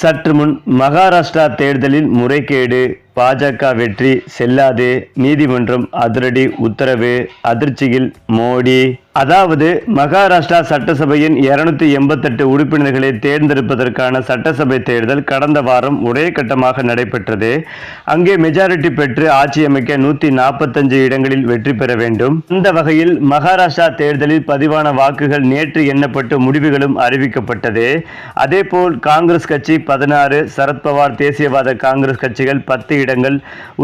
சற்று முன் மகாராஷ்டிரா தேர்தலில் முறைகேடு பாஜக வெற்றி செல்லாது நீதிமன்றம் அதிரடி உத்தரவு. அதிர்ச்சியில் மோடி. அதாவது மகாராஷ்டிரா சட்டசபையின் இருநூத்தி எண்பத்தெட்டு உறுப்பினர்களை தேர்ந்தெடுப்பதற்கான சட்டசபை தேர்தல் கடந்த வாரம் ஒரே கட்டமாக நடைபெற்றது. அங்கே மெஜாரிட்டி பெற்று ஆட்சி அமைக்க நூத்தி நாற்பத்தஞ்சு இடங்களில் வெற்றி பெற வேண்டும். இந்த வகையில் மகாராஷ்டிரா தேர்தலில் பதிவான வாக்குகள் நேற்று எண்ணப்பட்டு முடிவுகளும் அறிவிக்கப்பட்டது. அதேபோல் காங்கிரஸ் கட்சி பதினாறு சரத்பவார் தேசியவாத காங்கிரஸ் கட்சிகள் பத்து இடங்கள்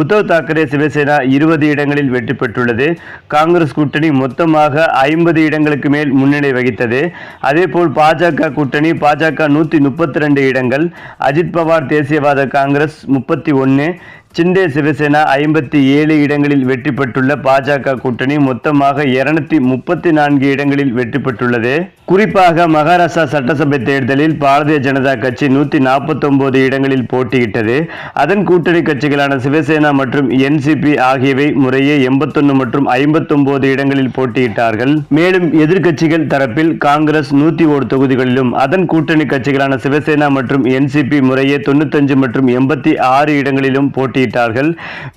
உத்தவ் தாக்கரே சிவசேனா இருபது இடங்களில் வெற்றி பெற்றுள்ளது. காங்கிரஸ் கூட்டணி மொத்தமாக ஐம்பது இடங்களுக்கு மேல் முன்னிலை வகித்தது. அதேபோல் பாஜக கூட்டணி பாஜக நூற்றி முப்பத்தி ரெண்டு இடங்கள். அஜித் பவார் தேசியவாத காங்கிரஸ் முப்பத்தி ஒன்று சிண்டே சிவசேனா ஐம்பத்தி ஏழு இடங்களில் வெற்றி பெற்றுள்ள பாஜக கூட்டணி மொத்தமாக இருநூத்தி முப்பத்தி நான்கு இடங்களில் வெற்றி பெற்றுள்ளது குறிப்பாக மகாராஷ்டிரா சட்டசபை தேர்தலில் பாரதிய ஜனதா கட்சி நூத்தி நாற்பத்தி இடங்களில் போட்டியிட்டது. அதன் கூட்டணி கட்சிகளான சிவசேனா மற்றும் என்சிபி ஆகியவை முறையே எண்பத்தொன்னு மற்றும் ஐம்பத்தொன்பது இடங்களில் போட்டியிட்டார்கள். மேலும் எதிர்க்கட்சிகள் தரப்பில் காங்கிரஸ் நூத்தி ஒரு தொகுதிகளிலும் அதன் கூட்டணி கட்சிகளான சிவசேனா மற்றும் என்சிபி முறையே தொண்ணூத்தஞ்சு மற்றும் எண்பத்தி ஆறு இடங்களிலும் வெளியிட்டார்கள்.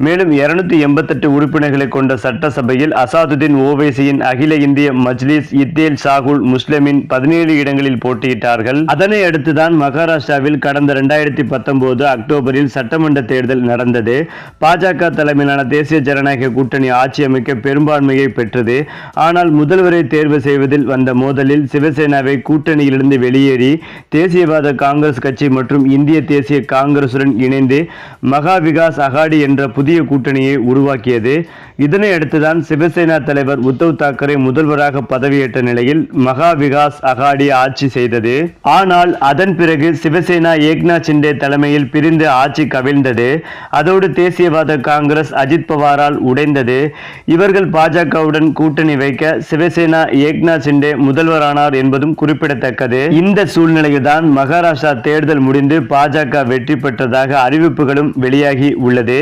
மேலும் இருநூத்தி எண்பத்தெட்டு உறுப்பினர்களை கொண்ட சட்டசபையில் அசாதுதீன் ஓவைசியின் அகில இந்திய மஜ்லிஸ் இத்தேல் சாகுல் முஸ்லிமின் பதினேழு இடங்களில் போட்டியிட்டார்கள். அதனை அடுத்துதான் மகாராஷ்டிராவில் கடந்த இரண்டாயிரத்தி பத்தொன்பது அக்டோபரில் சட்டமன்ற தேர்தல் நடந்தது. பாஜக தலைமையிலான தேசிய ஜனநாயக கூட்டணி ஆட்சி அமைக்க பெரும்பான்மையை பெற்றது. ஆனால் முதல்வரை தேர்வு செய்வதில் வந்த மோதலில் சிவசேனாவை கூட்டணியிலிருந்து வெளியேறி தேசியவாத காங்கிரஸ் கட்சி மற்றும் இந்திய தேசிய காங்கிரசுடன் இணைந்து மகா விகாஸ் அகாடி என்ற புதிய கூட்டணியை உருவாக்கியது. இதனை அடுத்துதான் சிவசேனா தலைவர் உத்தவ் தாக்கரே முதல்வராக பதவியேற்ற நிலையில் மகா விகாஸ் அகாடி ஆட்சி செய்தது. ஆனால் அதன் பிறகு சிவசேனா ஏக்நாத் சிண்டே தலைமையில் பிரிந்து ஆட்சி கவிழ்ந்தது. அதோடு தேசியவாத காங்கிரஸ் அஜித் பவாரால் உடைந்தது. இவர்கள் பாஜகவுடன் கூட்டணி வைக்க சிவசேனா ஏக்நாத் சிண்டே முதல்வரானார் என்பதும் குறிப்பிடத்தக்கது. இந்த சூழ்நிலையில்தான் மகாராஷ்டிரா தேர்தல் முடிந்து பாஜக வெற்றி பெற்றதாக அறிவிப்புகளும் வெளியாகி உள்ளது.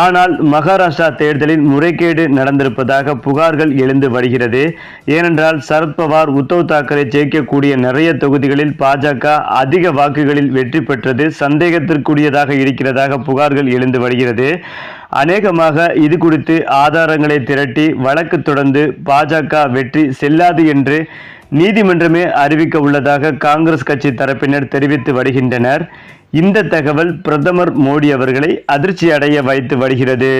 ஆனால் மகாராஷ்டிரா தேர்தலில் முறைகேடு நடந்திருப்பதாக புகார்கள் எழுந்து வருகிறது. ஏனென்றால் சரத்பவார் உத்தவ் தாக்கரே ஜெயிக்கக்கூடிய நிறைய தொகுதிகளில் பாஜக அதிக வாக்குகளில் வெற்றி பெற்றது சந்தேகத்திற்குரியதாக இருக்கிறதாக புகார்கள் எழுந்து வருகிறது. அநேகமாக இது குறித்து ஆதாரங்களை திரட்டி வழக்கு தொடர்ந்து பாஜக வெற்றி செல்லாது என்று நீதிமன்றமே அறிவிக்க உள்ளதாக காங்கிரஸ் கட்சி தரப்பினர் தெரிவித்து வருகின்றனர். இந்த தகவல் பிரதமர் மோடி அவர்களை அதிர்ச்சி அடைய வைத்து வருகிறது.